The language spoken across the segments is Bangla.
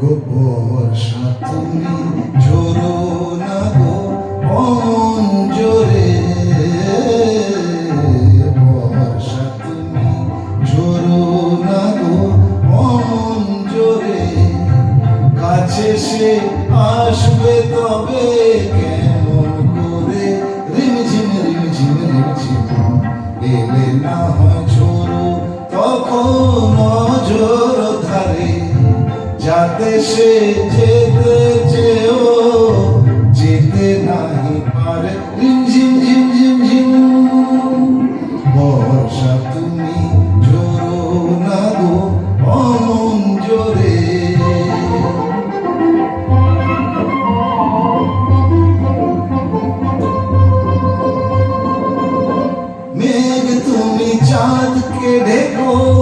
গো বর্ষা তুমি ঝোরো না গো অমন জোরে। বর্ষা তুমি ঝোরো না গো অমন কাছে সে আসবে তবে কেমন করে? রিমঝিম রিমঝিম রিমঝিম, এলে না হয় ঝোরো তখন সে যেতে চেয়েও যেতে নাহি পারে। রিমঝিম ঝিম ঝিম ঝিম। বর্ষা তুমি ঝোরো না গো, অমন জোরে। মেঘ তুমি চাঁদকে ঢেকো।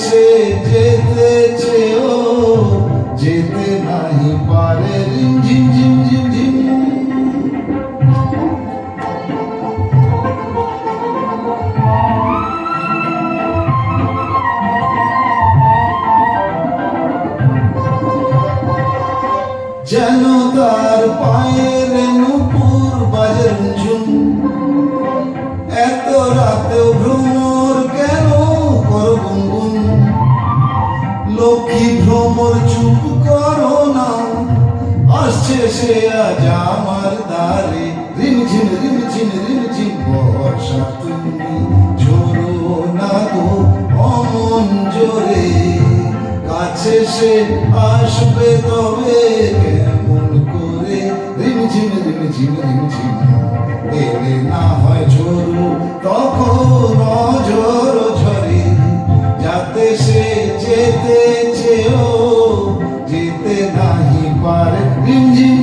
সে যেতে চেয়েও যেতে নাহি পারে রিমঝিম ঝিম ঝিম ঝিম যেন তার পায়ের এসে আজ আমার দ্বারে। রিমঝিম রিমঝিম রিমঝিম বর্ষা তুমি ঝোরো না গো অমন জোরে। কাছে সে আসবে তবে কেমন করে? রিমঝিম রিমঝিম রিমঝিম এলে না হয় ঝোরু তখন অঝোর ঝরে। যাতে সে যেতে চেয়েও, যেতে নাহি পারে। রিমঝিম